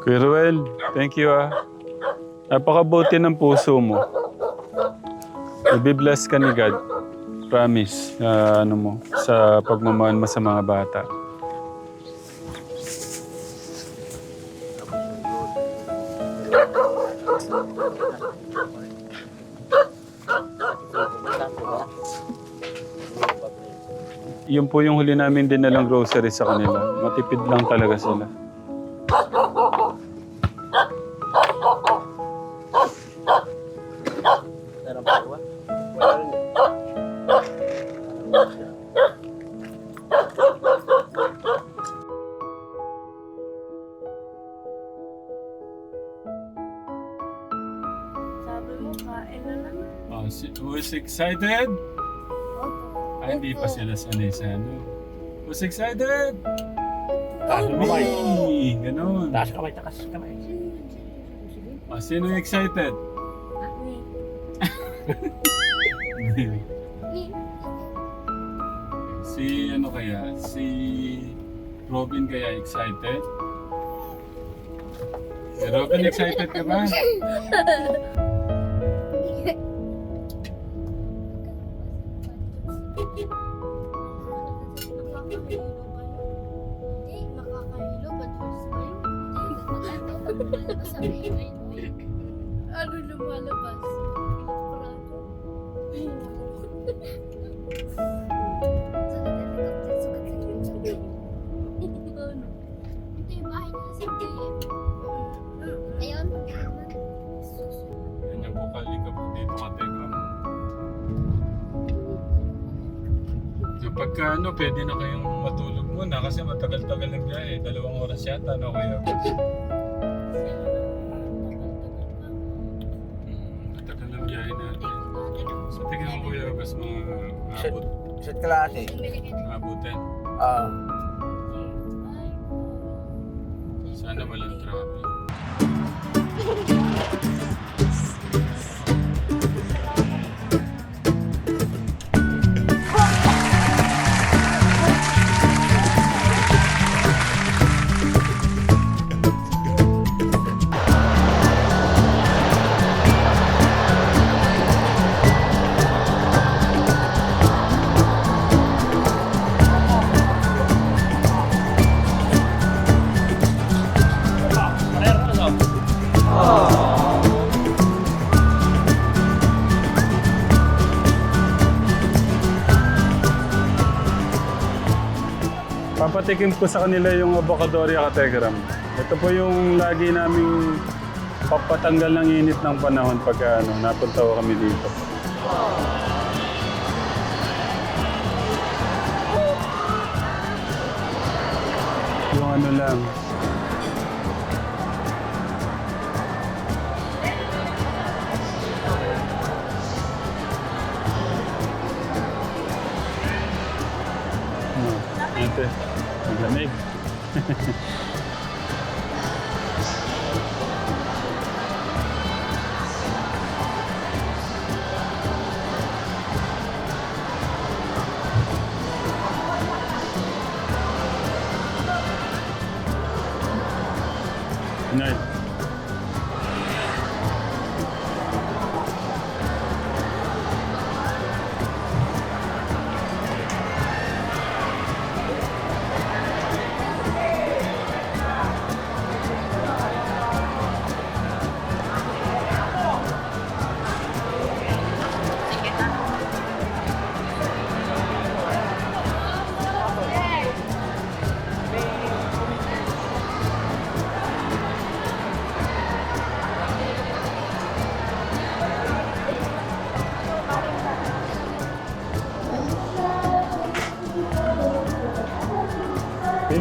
Kuya thank you ah. Napakabuti ng puso mo. Ibibless ka ni God. Promise. ah, ano mo, sa pagmamahal mo sa mga bata. Yun po yung huli namin din nalang grocery sa kanila. Matipid lang talaga sila. Excited? Opo. Ay, hindi pa sila sanay sa ano. Who's excited? Taas mo kamay. Hey, ganun. Taas kamay, taas kamay. Oh, sino excited? si ano kaya? Si Robin kaya excited? Si Robin excited ka ba? Kapag ka, ano, pwede na kayong matulog muna kasi matagal-tagal ng biyahe. Dalawang oras yata, no, kuya? Hmm, matagal ng biyahe natin. So, tingnan mo kuya, bas mga abot, Isa't klase. abutin. Ah, Papatikim ko sa kanila yung Avocadoria Kategram. Ito po yung lagi naming papatanggal ng init ng panahon pagka ano, napunta ko kami dito. Yung ano lang. Ang lamig.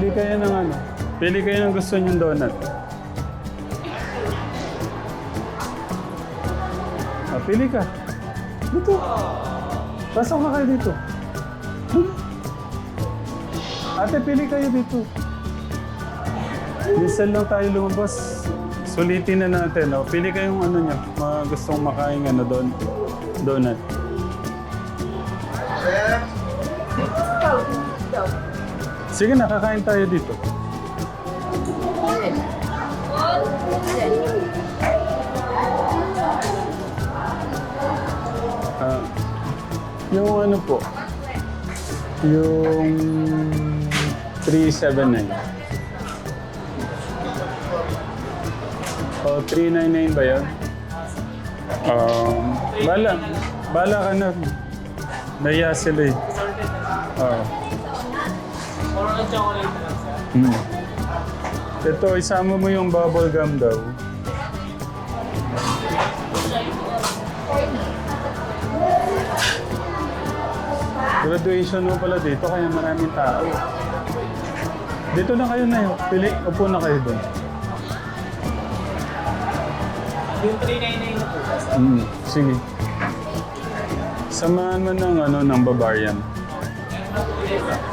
Pili kayo ng ano. Pili kayo ng gusto niyong donut. Ah, pili ka. Dito. Pasok ka kayo dito. Ate, pili kayo dito. Minsan lang tayo lumabas. Sulitin na natin. Oh. Pili kayong ano niya. Mga gustong makain ano doon. Donut. Sige na, kakain tayo dito. Ah, yung ano po, yung 379. O, oh, 399 ba yun? Um, bala, bala ka na. Naya sila eh. Oh. Hmm. Ito, isama mo yung bubble gum daw. Graduation mo pala dito, kaya maraming tao. Dito na kayo na yun. Pili, upo na kayo doon. Yung 399 na po. Mm, sige. Samahan mo ng ano ng barbarian.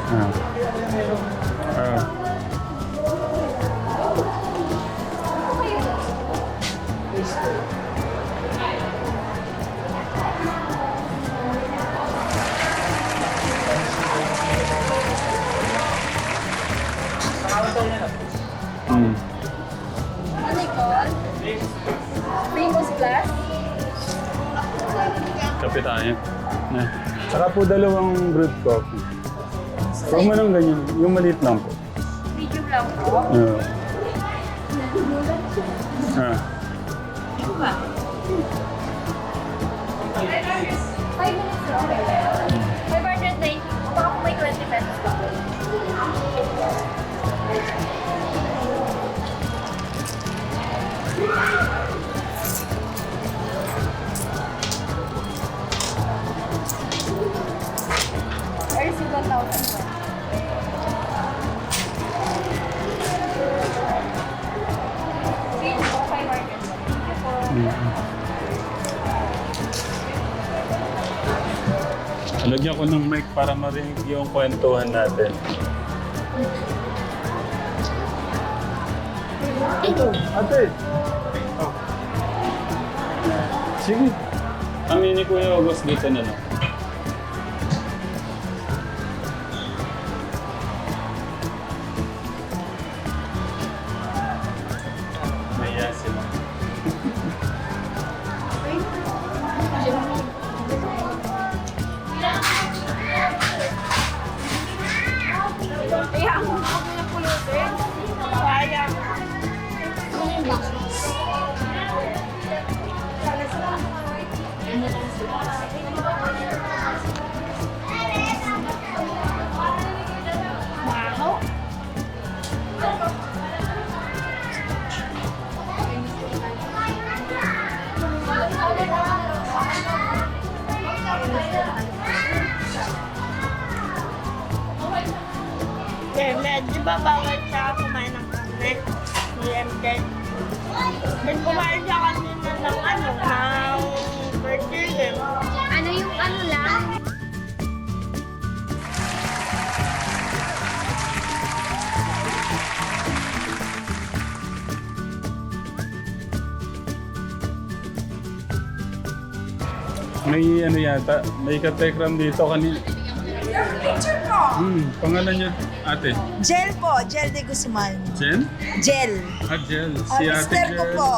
Ah. Ah. Mm. Ano Nicole? Famous Plus? Kape tayo. Na. Saka po dalawang brewed coffee. Huwag mo nang ganyan. Yung maliit lang po. Medium lang po. Ah. Ah. Lagyan ko ng mic para marinig yung kwentuhan natin. Ate! Sige. Kami ni Kuya August dito na lang. Maya sila. Kaya ako ako na pulutin. Sayang. Kaya di ba bawal siya kumain ng karne? Ni MJ. Then kumain siya kanina ng ano, ng birthday eh. Ano yung ano lang? May ano yata, may katekram dito kanina. Picture po. Hmm, pangalan niya, ate. Gel po, Gel de Guzman. Jen? Gel. Ah, Jel. Ang Si ate mister ko Jel. po.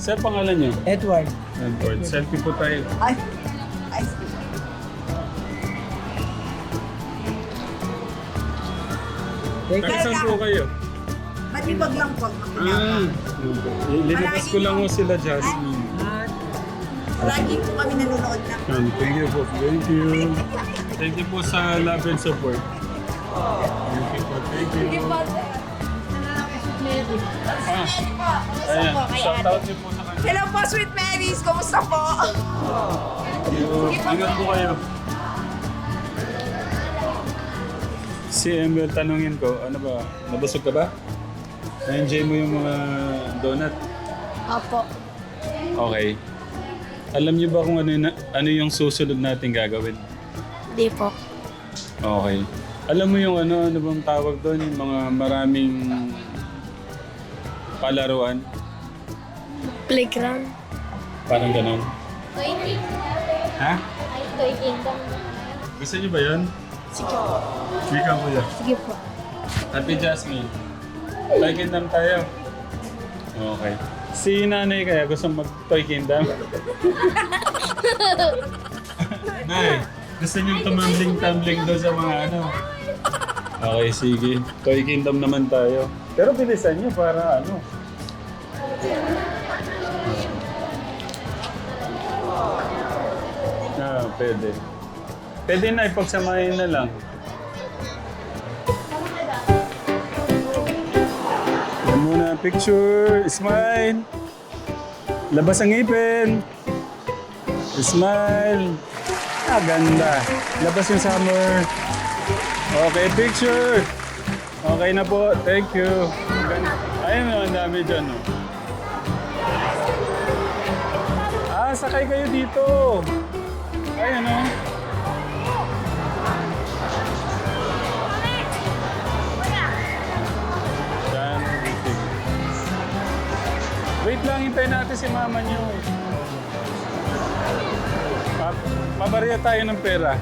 Sir, pangalan niyo? Edward. Edward. Selfie po tayo. Ay. Ay. Thank Taga saan po kayo? Matibag lang po. Ah, linabas ko lang po sila, Jasmine. Lagi po kami nanonood na. Um, thank you po. Thank you. Thank you po sa love and support. Thank you po. Thank you. Ah, ayan. Shout out niyo po sa kanya. Hello po, Sweet Marys. Kumusta po? Ingat po kayo. Si Emil, tanungin ko, ano ba, nabusog ka ba? Na-enjoy mo yung mga donut? Opo. Okay. Alam niyo ba kung ano, yung- ano yung susunod natin gagawin? Di po. Okay. Alam mo yung ano, ano bang tawag doon? Yung mga maraming palaruan? Playground. Parang ganun. Toy Kingdom. Ha? Ay, Toy Kingdom. Gusto niyo ba yun? Sige po. Ikaw kuya. Sige po. Ate Jasmine. Toy Kingdom tayo. Okay. Si nanay kaya gusto mag Toy Kingdom? Nay, Gusto niyo tumambling-tumbling doon sa mga ano? Okay, sige. Toy Kingdom naman tayo. Pero bilisan niyo para ano. Ah, pwede. Pwede na, ipagsamahin na lang. Yan muna, picture, smile. Labas ang ngipin. Smile. Ah, ganda. Labas yung summer. Okay, picture. Okay na po. Thank you. Ayun, ang dami dyan. Oh. Ah, sakay kayo dito. Ayun, oh. Wait lang, hintayin natin si mama niyo. Pa pabarya tayo ng pera.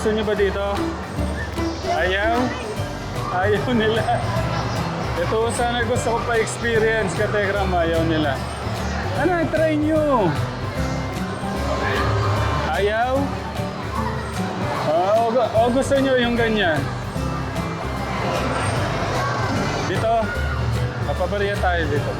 Gusto niyo ba dito? Ayaw? Ayaw nila. Ito sana gusto ko pa experience ka Tegram, ayaw nila. Ano, try niyo. Ayaw? Ah, o, o gusto niyo yung ganyan? Dito? Papabariya tayo dito.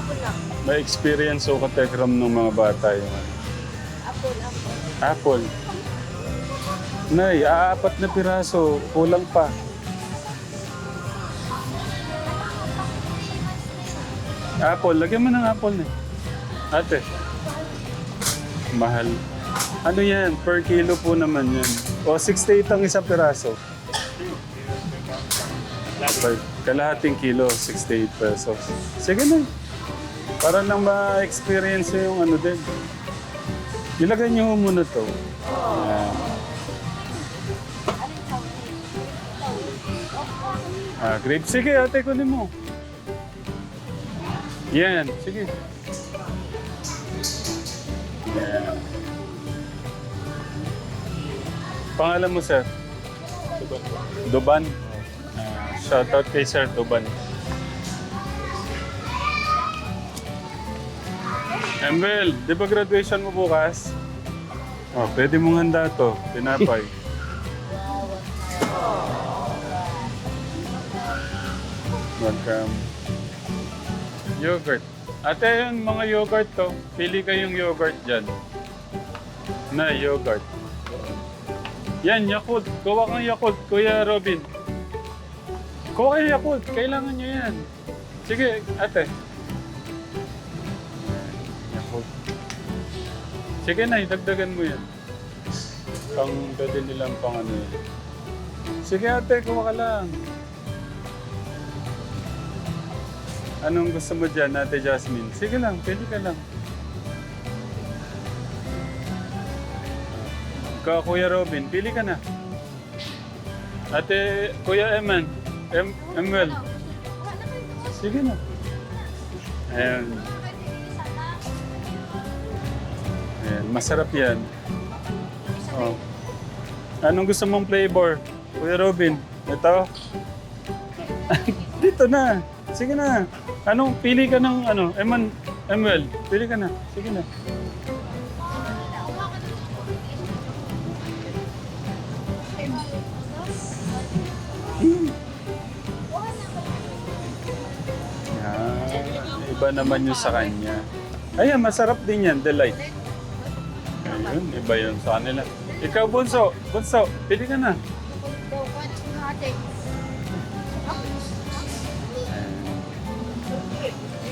Apple lang. May experience ko katekram ng mga bata yung ano. Apple, apple. Apple. Nay, aapat na piraso. Kulang pa. Apple. Lagyan mo ng apple na. Ate. Mahal. Ano yan? Per kilo po naman yan. O 68 ang isang piraso. Per kalahating kilo, 68 pesos. Sige na. Para lang ma-experience yung ano din. Ilagay niyo muna to. Ayan. Ah, grape. Sige, ate, kunin mo. Yan, sige. Yan. Pangalan mo, sir? Duban. Duban? Ah, shoutout kay Sir Duban. Embel, di ba graduation mo bukas? Oh, pwede mong handa to. Pinapay. Welcome. Yogurt. Ate, yun, mga yogurt to. Pili kayong yogurt dyan. Na, yogurt. Yan, Yakult. Kuha kang Yakult, Kuya Robin. Kuha kayo Yakult. Kailangan nyo yan. Sige, ate. Yakult. Sige na, dagdagan mo yan. Pang pwede nilang pang ano yan. Sige ate, kuha ka lang. Anong gusto mo dyan, Ate Jasmine? Sige lang, pili ka lang. Ka, Kuya Robin, pili ka na. Ate, Kuya Eman, em Emwell. Sige na. Ayan. Ayan, masarap yan. Oh. Anong gusto mong flavor? Kuya Robin, ito? Dito na. Sige na. Anong pili ka ng ano? Eman, Emwell, pili ka na. Sige na. Naman yung sa kanya. Ayan, masarap din yan. Delight. Ayun, iba yun sa kanila. Ikaw, Bunso. Bunso, pili ka na.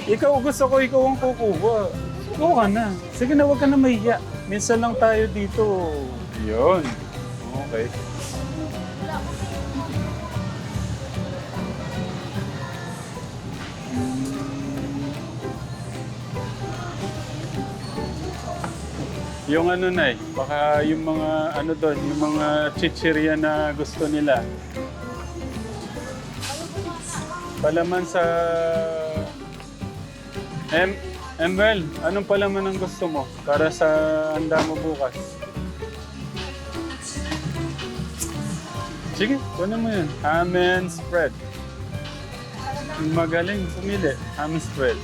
Ikaw, gusto ko ikaw ang kukuha. Kuha ka na. Sige na, huwag ka na mahiya. Minsan lang tayo dito. Yun. Okay. Yung ano na baka yung mga ano doon, yung mga chichirya na gusto nila. Palaman sa... Em, Emel, anong palaman ang gusto mo para sa handa mo bukas? Sige, kunin mo yun. Ham and spread. Magaling, pumili. Ham and spread.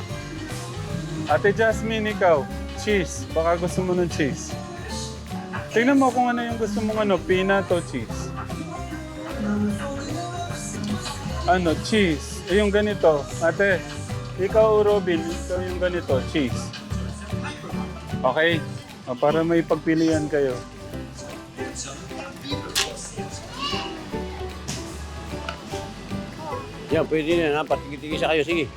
Ate Jasmine, ikaw, cheese. Baka gusto mo ng cheese. Tingnan mo kung ano yung gusto mong ano, peanut o cheese. Ano, cheese. Eh, yung ganito. Ate, ikaw, Robin, ikaw yung ganito, cheese. Okay? O, para may pagpilian kayo. Yan, pwede na. Patigil-tigil kayo. Sige.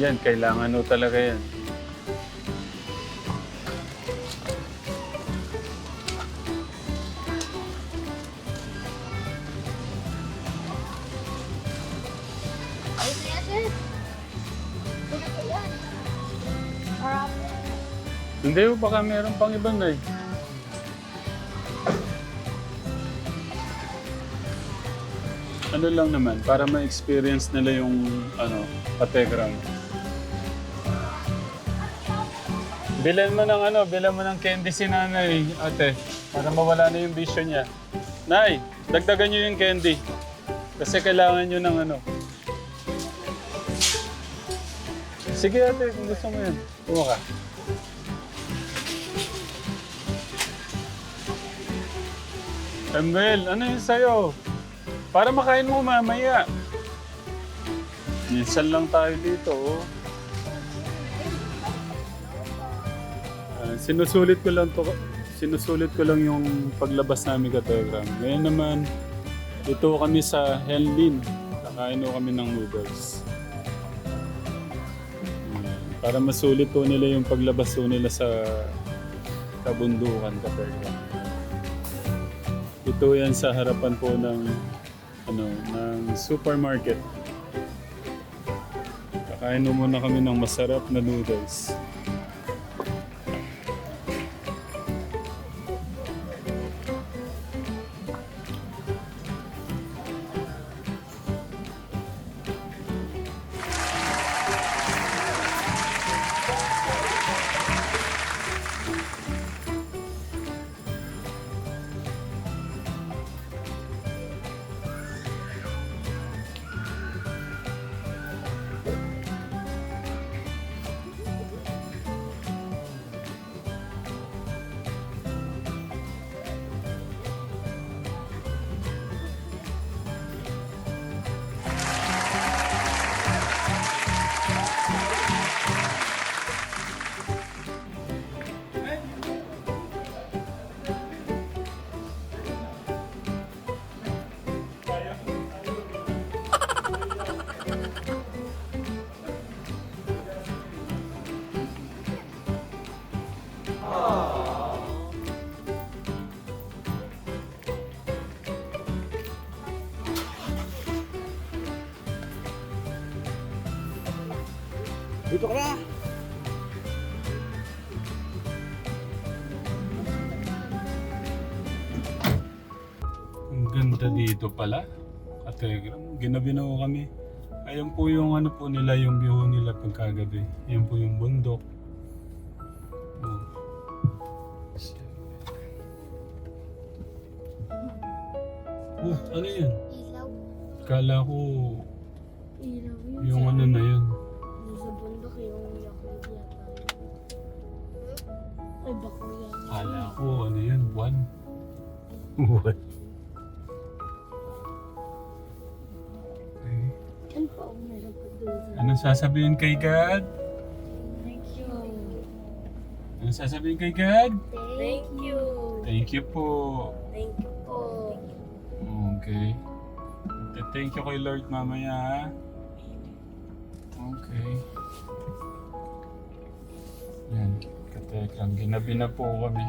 Yan, kailangan no talaga yan. Hindi, baka meron pang ibang na eh. Ano lang naman, para ma-experience nila yung ano, kategram. Bilan mo ng ano, bilan mo ng candy si nanay, ate. Para mawala na yung vision niya. Nay, dagdagan niyo yung candy. Kasi kailangan niyo ng ano. Sige ate, kung gusto mo yan. Kuha ka. Embel, ano yun sa'yo? Para makain mo mamaya. Minsan lang tayo dito, oh. Sinusulit ko lang to, sinusulit ko lang yung paglabas namin ka Telegram. Ngayon naman, ito kami sa Henlin. Kakain kami ng noodles. Ayan. Para masulit po nila yung paglabas po nila sa kabundukan ka Telegram. Ito yan sa harapan po ng ano ng supermarket. Kakain muna kami ng masarap na noodles. Dito pala. Kategram. Ginabi na kami. Ayan po yung ano po nila, yung view nila pagkagabi. Ayan po yung bundok. Oh. Oh, ano yan? Ilaw. Kala ko Ilaw yun. yung ano na yun. Yung sa bundok yung yakult yata. Ay, bako yan. Kala ko ano yun, buwan. Buwan. Yan pa ako meron pa doon. Anong sasabihin kay God? Thank you. Anong sasabihin kay God? Thank you. Thank you po. Thank you po. Okay. Thank you kay Lord mamaya ha. Okay. Yan. Katekram, ginabi na po kami.